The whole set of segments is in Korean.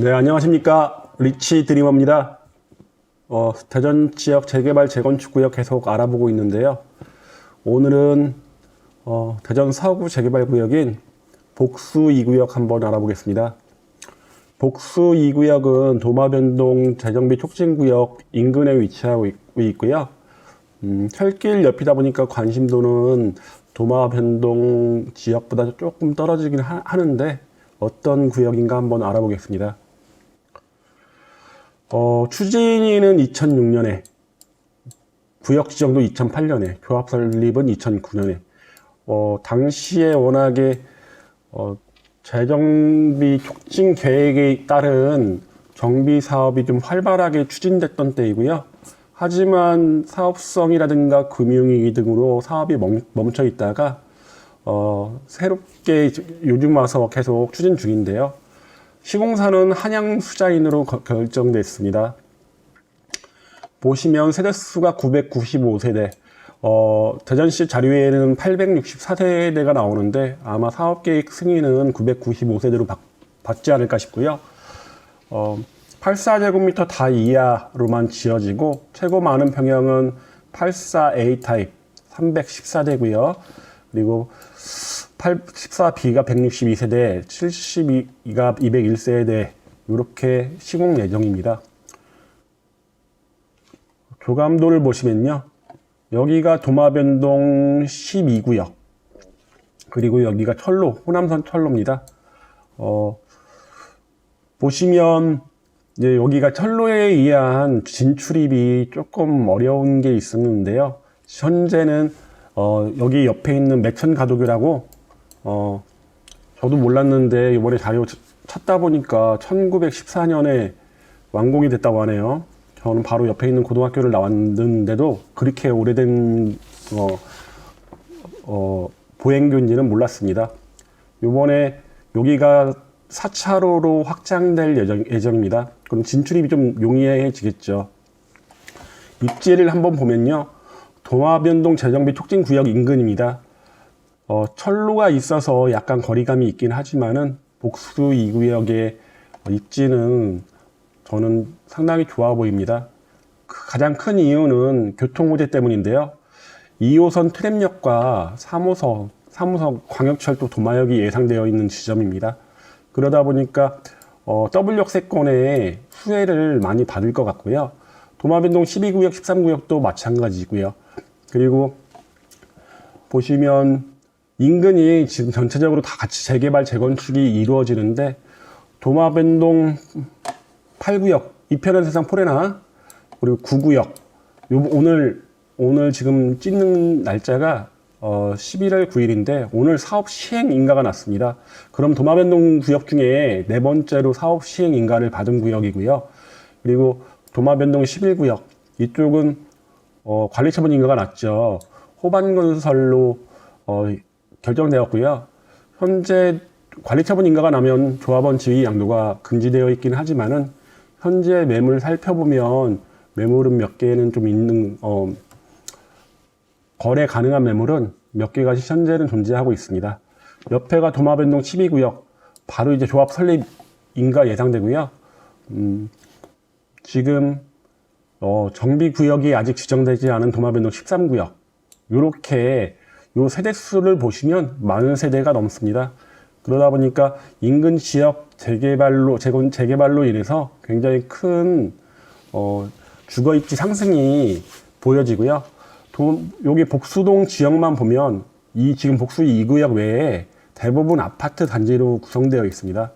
네, 안녕하십니까. 리치 드리머입니다. 어, 대전 지역 재개발 재건축 구역 계속 알아보고 있는데요. 오늘은 어, 대전 서구 재개발 구역인 복수 2구역 한번 알아보겠습니다. 복수 2구역은 도마변동 재정비 촉진구역 인근에 위치하고 있, 있고요. 음, 철길 옆이다 보니까 관심도는 도마변동 지역보다 조금 떨어지긴 하, 하는데 어떤 구역인가 한번 알아보겠습니다. 어, 추진위는 2006년에, 구역 지정도 2008년에, 조합 설립은 2009년에, 어, 당시에 워낙에, 어, 재정비 촉진 계획에 따른 정비 사업이 좀 활발하게 추진됐던 때이고요. 하지만 사업성이라든가 금융위기 등으로 사업이 멈, 멈춰 있다가, 어, 새롭게 요즘 와서 계속 추진 중인데요. 시공사는 한양 수자인으로 거- 결정됐습니다. 보시면 세대수가 995세대, 어, 대전시 자료에는 864세대가 나오는데 아마 사업계획 승인은 995세대로 받지 않을까 싶고요. 어, 84제곱미터 다 이하로만 지어지고 최고 많은 평형은 84A 타입 314대고요. 그리고 14B가 162세대, 72가 201세대 이렇게 시공 예정입니다. 교감도를 보시면요. 여기가 도마변동 12구역 그리고 여기가 철로, 호남선 철로입니다. 어, 보시면 이제 여기가 철로에 의한 진출입이 조금 어려운 게 있었는데요. 현재는 어, 여기 옆에 있는 매천 가도교라고 어, 저도 몰랐는데 이번에 자료 찾- 찾다 보니까 1914년에 완공이 됐다고 하네요. 저는 바로 옆에 있는 고등학교를 나왔는데도 그렇게 오래된 어, 어, 보행교인지는 몰랐습니다. 요번에 여기가 4차로로 확장될 예정, 예정 입니다. 그럼 진출입이 좀 용이해지겠죠. 입지를 한번 보면요. 동화변동 재정비 촉진구역 인근입니다. 어, 철로가 있어서 약간 거리감이 있긴 하지만은 복수 2구역의 입지는 저는 상당히 좋아 보입니다. 그 가장 큰 이유는 교통 호재 때문인데요. 2호선 트램역과 3호선, 3호선 광역철도 도마역이 예상되어 있는 지점입니다. 그러다 보니까 어, W역 세권의 수혜를 많이 받을 것 같고요. 도마변동 12구역, 13구역도 마찬가지고요. 그리고 보시면 인근이 지금 전체적으로 다 같이 재개발, 재건축이 이루어지는데 도마변동 8구역, 이편한 세상 포레나 그리고 9구역 요 오늘 오늘 지금 찍는 날짜가 어, 11월 9일인데 오늘 사업 시행 인가가 났습니다. 그럼 도마변동 구역 중에 네 번째로 사업 시행 인가를 받은 구역이고요. 그리고 도마변동 11구역 이쪽은 어, 관리처분 인가가 났죠. 호반건설로 어, 결정되었고요. 현재 관리처분 인가가 나면 조합원 지위 양도가 금지되어 있긴 하지만은 현재 매물 살펴보면 매물은 몇 개는 좀 있는 어, 거래 가능한 매물은 몇 개가 현재는 존재하고 있습니다. 옆에가 도마변동 12구역 바로 이제 조합 설립 인가 예상되고요. 음, 지금 어, 정비 구역이 아직 지정되지 않은 도마변동 13구역 요렇게 요 세대 수를 보시면 많은 세대가 넘습니다. 그러다 보니까 인근 지역 재개발로 재건 재개발로 인해서 굉장히 큰 어, 주거 입지 상승이 보여지고요. 도, 여기 복수동 지역만 보면 이 지금 복수 2구역 외에 대부분 아파트 단지로 구성되어 있습니다.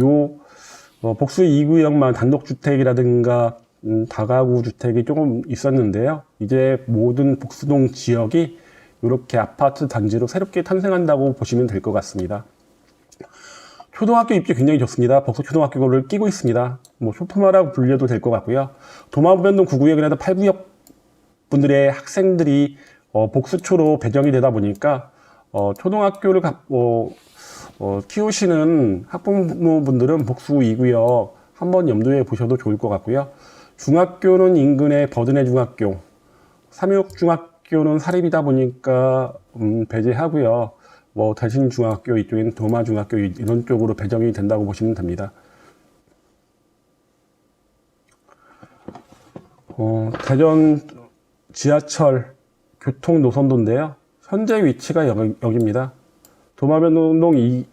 요 어, 복수 2구역만 단독주택이라든가 음, 다가구 주택이 조금 있었는데요. 이제 모든 복수동 지역이 이렇게 아파트 단지로 새롭게 탄생한다고 보시면 될 것 같습니다. 초등학교 입지 굉장히 좋습니다. 복수 초등학교를 끼고 있습니다. 뭐 쇼프마라고 불려도 될 것 같고요. 도마변동 9구역이나 8구역 분들의 학생들이 어, 복수초로 배정이 되다 보니까 어, 초등학교를 가, 어, 어, 키우시는 학부모분들은 복수 2구역 한번 염두에 보셔도 좋을 것 같고요. 중학교는 인근의 버드네 중학교, 삼육 중학교는 사립이다 보니까 음, 배제하고요. 뭐 대신 중학교 이쪽엔 도마 중학교 이- 이런 쪽으로 배정이 된다고 보시면 됩니다. 어, 대전 지하철 교통 노선도인데요. 현재 위치가 여기, 여기입니다. 도마변동 이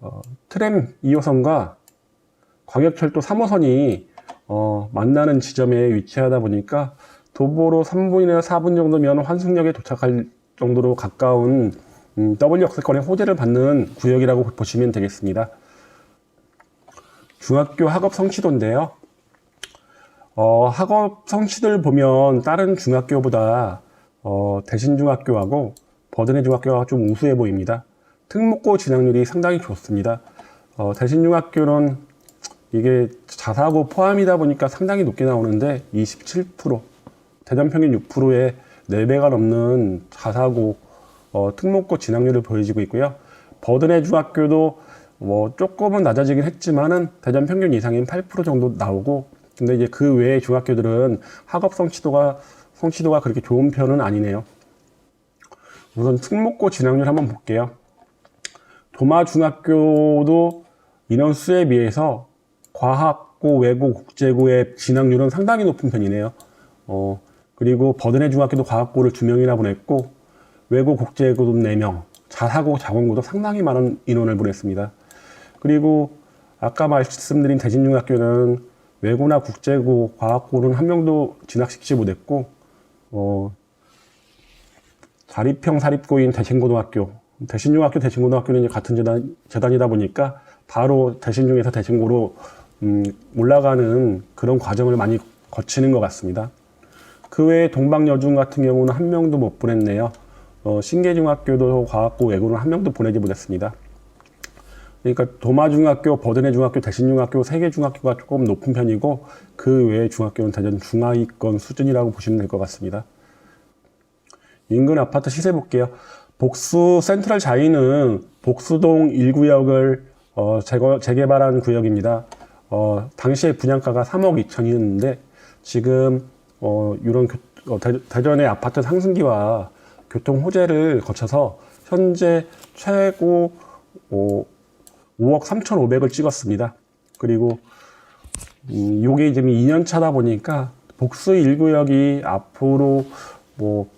어, 트램 2호선과 광역철도 3호선이 어, 만나는 지점에 위치하다 보니까 도보로 3분이나 4분 정도면 환승역에 도착할 정도로 가까운 음, W 역세권의 호재를 받는 구역이라고 보시면 되겠습니다. 중학교 학업 성취도인데요. 어, 학업 성취들 보면 다른 중학교보다 어, 대신중학교하고 버드네 중학교가 좀 우수해 보입니다. 특목고 진학률이 상당히 좋습니다. 어, 대신중학교는 이게 자사고 포함이다 보니까 상당히 높게 나오는데 27% 대전 평균 6%의 4배가 넘는 자사고 어, 특목고 진학률을 보여지고 있고요. 버드네 중학교도 뭐 조금은 낮아지긴 했지만은 대전 평균 이상인 8% 정도 나오고 근데 이제 그 외의 중학교들은 학업 성취도가 성취도가 그렇게 좋은 편은 아니네요. 우선 특목고 진학률 한번 볼게요. 도마 중학교도 인원수에 비해서 과학고, 외고, 국제고의 진학률은 상당히 높은 편이네요. 어, 그리고 버드네 중학교도 과학고를 두 명이나 보냈고, 외고, 국제고도 네 명, 자사고, 자원고도 상당히 많은 인원을 보냈습니다. 그리고 아까 말씀드린 대진중학교는 외고나 국제고, 과학고는 한 명도 진학시키지 못했고, 어, 자립형 사립고인 대신고등학교, 대신중학교, 대신고등학교는 같은 재단, 재단이다 보니까 바로 대신중에서 대신고로 음, 올라가는 그런 과정을 많이 거치는 것 같습니다. 그 외에 동방여중 같은 경우는 한 명도 못 보냈네요. 어, 신계중학교도 과학고 외고는 한 명도 보내지 못했습니다. 그러니까 도마중학교, 버드네 중학교, 대신중학교, 세개 중학교가 조금 높은 편이고 그 외의 중학교는 대전 중하위권 수준이라고 보시면 될 것 같습니다. 인근 아파트 시세 볼게요. 복수 센트럴 자이는 복수동 1구역을 어, 재개발한 구역입니다. 어, 당시에 분양가가 3억 2천이었는데 지금 어, 이런 교, 어, 대, 전의 아파트 상승기와 교통 호재를 거쳐서 현재 최고 어, 5억 3,500을 찍었습니다. 그리고 음, 요게 지금 2년 차다 보니까 복수 1구역이 앞으로 뭐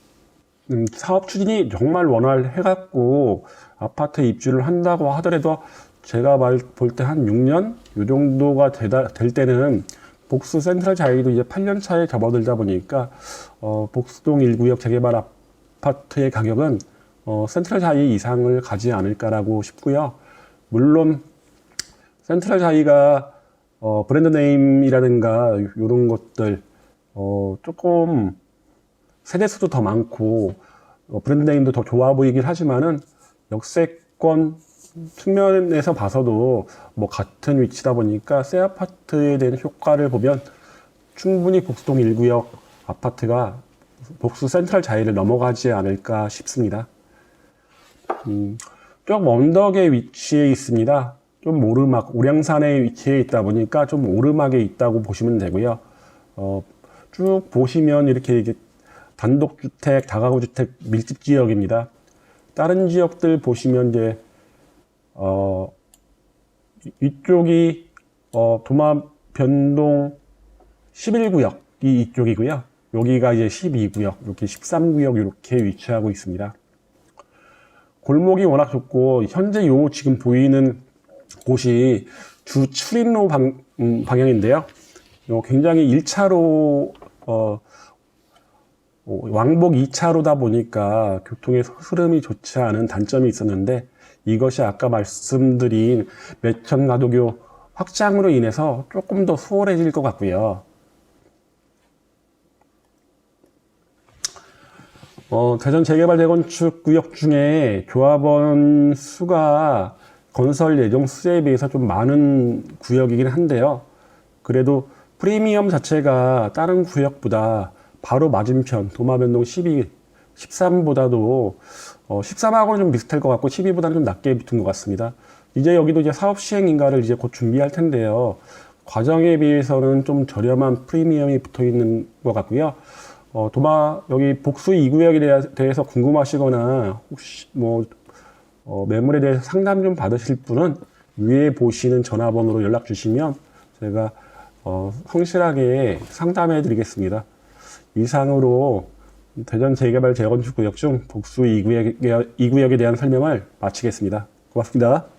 음, 사업 추진이 정말 원활해갖고 아파트 입주를 한다고 하더라도 제가 볼 때 한 6년 요 정도가 되다, 될 때는 복수 센트럴 자이도 이제 8년 차에 접어들다 보니까 어, 복수동 1구역 재개발 아파트의 가격은 어, 센트럴 자이 이상을 가지 않을까라고 싶고요. 물론 센트럴 자이가 어, 브랜드 네임이라든가 이런 것들 어, 조금 세대 수도 더 많고 어, 브랜드 네임도 더 좋아 보이긴 하지만은 역세권 측면에서 봐서도 뭐 같은 위치다 보니까 새 아파트에 대한 효과를 보면 충분히 복수동 1구역 아파트가 복수 센트럴 자이를 넘어가지 않을까 싶습니다. 음, 좀 언덕에 위치해 있습니다. 좀 오르막, 오량산에 위치해 있다 보니까 좀 오르막에 있다고 보시면 되고요. 어, 쭉 보시면 이렇게 이게 단독주택, 다가구주택 밀집 지역입니다. 다른 지역들 보시면 이제 어, 이- 이쪽이 어, 도마 변동 11구역이 이쪽이고요. 여기가 이제 12구역, 이렇게 13구역 이렇게 위치하고 있습니다. 골목이 워낙 좋고 현재 요 지금 보이는 곳이 주 출입로 방, 음, 방향인데요. 요 굉장히 1차로 어, 어, 왕복 2차로다 보니까 교통의 흐름이 좋지 않은 단점이 있었는데 이것이 아까 말씀드린 매천 가도교 확장으로 인해서 조금 더 수월해질 것 같고요. 어, 대전 재개발 재건축 구역 중에 조합원 수가 건설 예정 수에 비해서 좀 많은 구역이긴 한데요. 그래도 프리미엄 자체가 다른 구역보다 바로 맞은편 도마변동 12, 13보다도 어, 13하고는 좀 비슷할 것 같고 12보다는 좀 낮게 붙은 것 같습니다. 이제 여기도 이제 사업 시행 인가를 이제 곧 준비할 텐데요. 과정에 비해서는 좀 저렴한 프리미엄이 붙어 있는 것 같고요. 어, 도마 여기 복수 2구역에 대해서 궁금하시거나 혹시 뭐 어, 매물에 대해서 상담 좀 받으실 분은 위에 보시는 전화번호로 연락 주시면 제가 어, 성실하게 상담해 드리겠습니다. 이상으로 대전 재개발 재건축 구역 중 복수 2구역, 2구역에 대한 설명을 마치겠습니다. 고맙습니다.